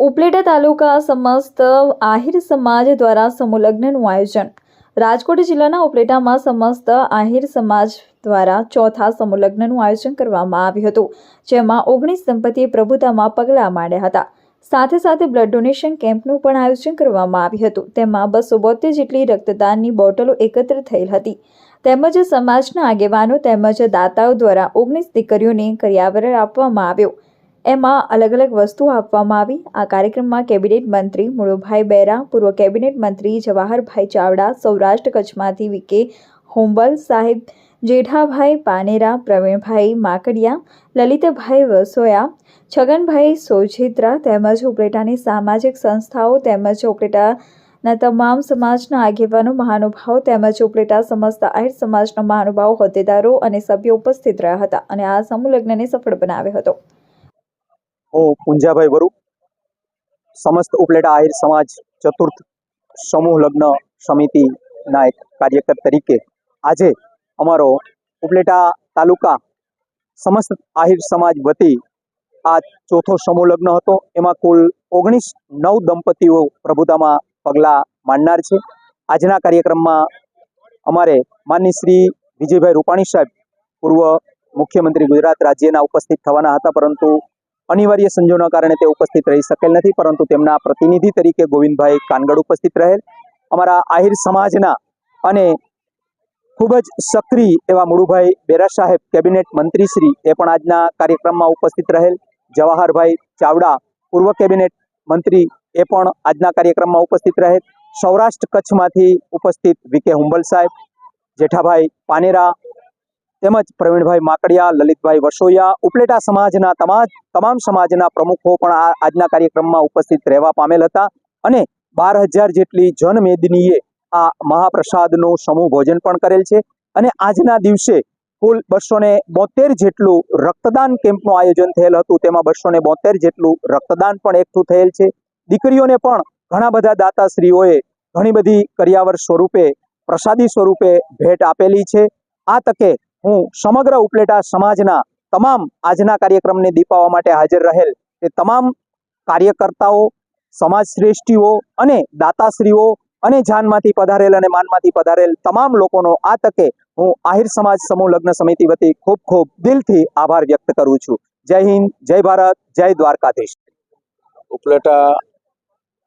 ઉપલેટા તાલુકા સમસ્ત આહિર સમાજ દ્વારા સમૂહ લગ્નનું આયોજન. રાજકોટ જિલ્લાના ઉપલેટામાં સમસ્ત આહિર સમાજ દ્વારા ચોથા સમૂહ લગ્નનું આયોજન કરવામાં આવ્યું હતું, જેમાં ઓગણીસ દંપતીએ પ્રભુતામાં પગલાં માંડ્યા હતા. સાથે સાથે બ્લડ ડોનેશન કેમ્પનું પણ આયોજન કરવામાં આવ્યું હતું, તેમાં બસો બોતેર જેટલી રક્તદાનની બોટલો એકત્ર થયેલ હતી. તેમજ સમાજના આગેવાનો તેમજ દાતાઓ દ્વારા ઓગણીસ દીકરીઓને કર્યાવરણ આપવામાં આવ્યો. એમાં અલગ અલગ વસ્તુઓ આપવામાં આવી. આ કાર્યક્રમમાં કેબિનેટ મંત્રી મુળુભાઈ બેરા, પૂર્વ કેબિનેટ મંત્રી જવાહરભાઈ ચાવડા, સૌરાષ્ટ્ર કચ્છમાંથી વિકે હોંબલ સાહેબ, જેઠાભાઈ પાનેરા, પ્રવીણભાઈ માકડિયા, લલિતભાઈ વસોયા, છગનભાઈ સોજિત્રા તેમજ ઉપલેટાની સામાજિક સંસ્થાઓ તેમજ ઉપલેટાના તમામ સમાજના આગેવાનો, મહાનુભાવો તેમજ ઉપલેટા સમસ્ત આહિર સમાજના મહાનુભાવો હોદ્દેદારો અને સભ્યો ઉપસ્થિત રહ્યા હતા અને આ સમૂહ લગ્નને સફળ બનાવ્યો હતો. હું પુંજાભાઈ વરુ, સમસ્ત ઉપલેટા આહિર સમાજ ચતુર્થ સમૂહ લગ્ન સમિતિના એક કાર્યકર તરીકે આજે અમારો ઉપલેટા તાલુકા સમસ્ત આહિર સમાજ વતી આ ચોથો સમૂહ લગ્ન હતો. એમાં કુલ ઓગણીસ નવ દંપતીઓ પ્રભુતામાં પગલાં માંડનાર છે. આજના કાર્યક્રમમાં અમારે માનની શ્રી વિજયભાઈ રૂપાણી સાહેબ, પૂર્વ મુખ્યમંત્રી ગુજરાત રાજ્યના ઉપસ્થિત થવાના હતા, પરંતુ અનિવાર્ય સંજોગોના કારણે તે ઉપસ્થિત રહી શકેલ નથી, પરંતુ તેમના પ્રતિનિધિ તરીકે ગોવિંદભાઈ કાનગડ ઉપસ્થિત રહેલ. અમારા આહિર સમાજના અને ખૂબ જ સક્રિય એવા મુળુભાઈ બેરા સાહેબ કેબિનેટ મંત્રીશ્રી એ પણ આજના કાર્યક્રમમાં ઉપસ્થિત રહેલ. જવાહરભાઈ ચાવડા પૂર્વ કેબિનેટ મંત્રી એ પણ આજના કાર્યક્રમમાં ઉપસ્થિત રહેલ. સૌરાષ્ટ્ર કચ્છમાંથી ઉપસ્થિત વિકે હુંબલ સાહેબ, જેઠાભાઈ પાનેરા તેમજ પ્રવીણભાઈ માકડિયા, લલિતભાઈ વસોયા, ઉપલેટા સમાજના તમામ તમામ સમાજના પ્રમુખો પણ આ આજના કાર્યક્રમમાં ઉપસ્થિત રહેવા પામેલ હતા અને બાર હજાર જેટલી જનમેદનીએ આ મહાપ્રસાદનું સમૂહ ભોજન પણ કરેલ છે. અને આજના દિવસે કુલ બસો ને બોતેર જેટલું રક્તદાન કેમ્પનું આયોજન થયેલ હતું. તેમાં બસો ને બોતેર જેટલું રક્તદાન પણ એકઠું થયેલ છે. દીકરીઓને પણ ઘણા બધા દાતાશ્રીઓએ ઘણી બધી કર્યાવર સ્વરૂપે, પ્રસાદી સ્વરૂપે ભેટ આપેલી છે. આ તકે હું સમગ્ર ઉપલેટા સમાજના તમામ આજના કાર્યક્રમને દીપાવવા માટે હાજર રહેલ તે તમામ કાર્યકર્તાઓ સમાજ શ્રેષ્ઠીઓ અને દાતાશ્રીઓ અને જાનમાંથી પધારેલ અને માનમાંથી પધારેલ તમામ લોકોનો આ તકે હું આહિર સમાજ સમૂહ લગ્ન સમિતિ વતી ખૂબ ખૂબ દિલથી આભાર વ્યક્ત કરું છું. જય હિન્દ, જય ભારત, જય દ્વારકાધીશ. ઉપલેટા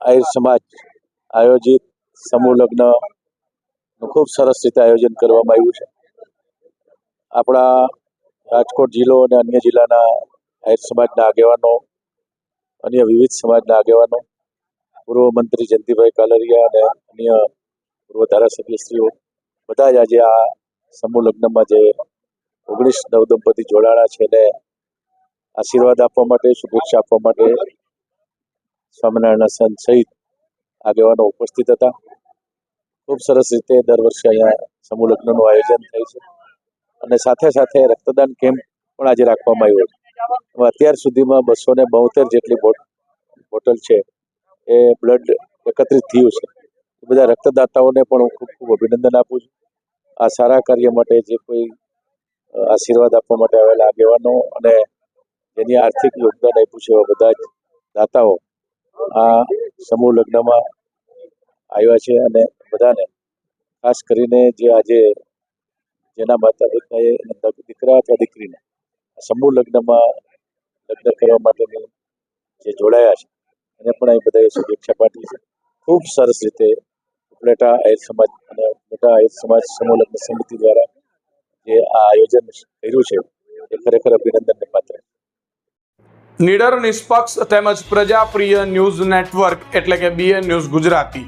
આહિર સમાજ આયોજિત સમૂહ લગ્ન ખૂબ સરસ રીતે આયોજન કરવામાં આવ્યું છે. આપણા રાજકોટ જિલ્લો અને અન્ય જિલ્લાના આહિર સમાજના આગેવાનો, અન્ય વિવિધ સમાજના આગેવાનો, પૂર્વ મંત્રી જયંતિભાઈ કાલરિયા અને અન્ય પૂર્વ ધારાસભ્યશ્રીઓ બધા જ આજે આ સમૂહ લગ્નમાં જે ઓગણીસ નવદંપતિ જોડાણા છે એને આશીર્વાદ આપવા માટે, શુભેચ્છા આપવા માટે સ્વામિનારાયણ સંત સહિત આગેવાનો ઉપસ્થિત હતા. ખૂબ સરસ રીતે દર વર્ષે અહીંયા સમૂહ લગ્નનું આયોજન થાય છે. અને સાથે સાથે રક્તદાન કેમ્પ પણ આજે રાખવામાં આવ્યો છે. અત્યાર સુધીમાં બસો ને બોતેર જેટલી બોટ, બોટલ છે, એ બ્લડ એકત્રિત થયું છે. બધા રક્તદાતાઓને પણ હું ખૂબ ખૂબ અભિનંદન આપું છું. આ સારા કાર્ય માટે જે કોઈ આશીર્વાદ આપવા માટે આવેલા આગેવાનો અને જેની આર્થિક યોગદાન આપ્યું છે એવા બધા જ દાતાઓ આ સમૂહ લગ્નમાં આવ્યા છે અને બધાને ખાસ કરીને જે આજે જેના માતા પિતાએ દીકરા અથવા દીકરીને સમૂહ લગ્નમાં લગ્ન કરવા માટેની જે જોડાયા છે, એને પણ અહીં બધાએ શુભેચ્છા પાઠવી છે ખૂબ સરસ રીતે ઉપલેટા આહિર સમાજ અને ઉપલેટા આહિર સમાજ સમૂહ લગ્ન સમિતિ દ્વારા જે આ આયોજન કર્યું છે, એ ખરેખર અભિનંદનને પાત્ર છે. નિડર નિષ્પક્ષ તેમજ પ્રજાપ્રિય ન્યૂઝ નેટવર્ક એટલે કે BN news Gujarati